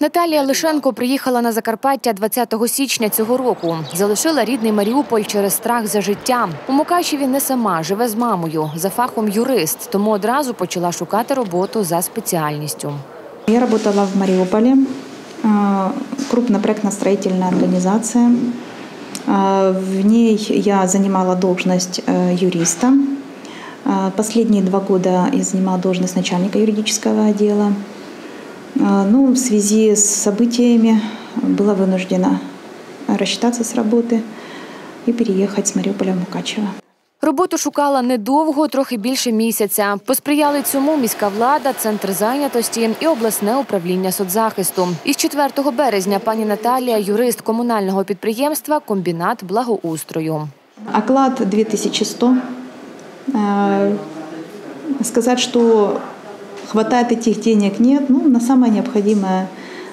Наталія Лишенко приїхала на Закарпаття 20 січня цього року. Залишила рідний Маріуполь через страх за життя. У Мукачеві не сама живе з мамою. За фахом юрист, тому одразу почала шукати роботу за спеціальністю. Я работала в Мариуполе, э, крупная проектно-строительная организация. Э, В ней я занимала должность э, юриста. Э, Последние два года я занимала должность начальника юридического отдела. Э, Ну, в связи с событиями была вынуждена рассчитаться с работы и переехать с Мариуполя в Мукачево. Роботу шукала недовго, трохи більше місяця. Посприяли цьому міська влада, центр зайнятості і обласне управління соцзахисту. Із 4 березня пані Наталія, юрист комунального підприємства Комбінат благоустрою. Оклад 2100. Э, Сказать, что хватает этих денег нет, ну, на самое необходимое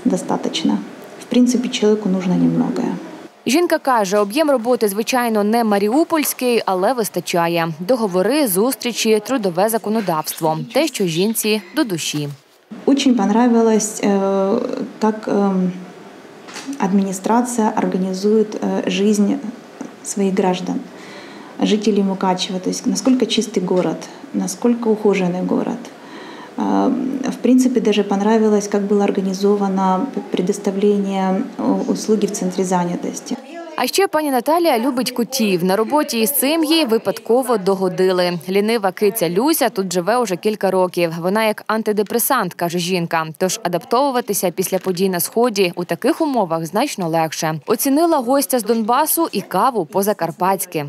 достаточно. В принципе, человеку нужно немногое. Жінка каже, об'єм роботи, звичайно, не маріупольський, але вистачає. Договори, зустрічі, трудове законодавство. Те, що жінці до душі. Очень понравилось, э, как эм, администрация организует э, жизнь своих граждан, жителей Мукачева, то есть насколько чистый город, насколько ухоженный город. Э, В принципе, даже понравилось, как было организовано предоставление э, услуги в центре занятости. А ще пані Наталія любить котів. На роботі із цим їй випадково догодили. Лінива киця Люся тут живе уже кілька років. Вона як антидепресант, каже жінка. Тож адаптовуватися після подій на сході у таких умовах значно легше. Оцінила гостя з Донбасу і каву по-закарпатськи.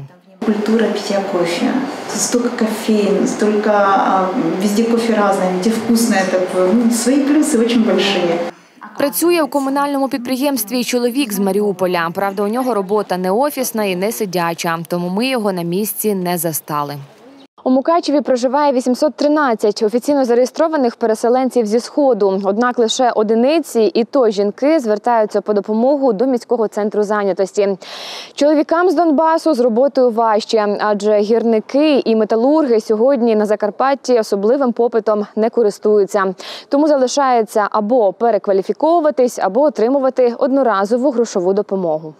Культура питья кофе. Столько кофеин, столько а, везде кофе разное, везде вкусное такое. Ну, свои плюсы очень большие. Працює у комунальному підприємстві чоловік з Маріуполя. Правда, у нього робота не офісна і не сидяча, тому ми його на місці не застали. У Мукачеві проживає 813 офіційно зареєстрованих переселенців зі сходу. Однак лише одиниці, і то жінки звертаються по допомогу до міського центру зайнятості. Чоловікам з Донбасу з роботою важче, адже гірники і металурги сьогодні на Закарпатті особливим попитом не користуються. Тому залишається або перекваліфіковуватись, або отримувати одноразову грошову допомогу.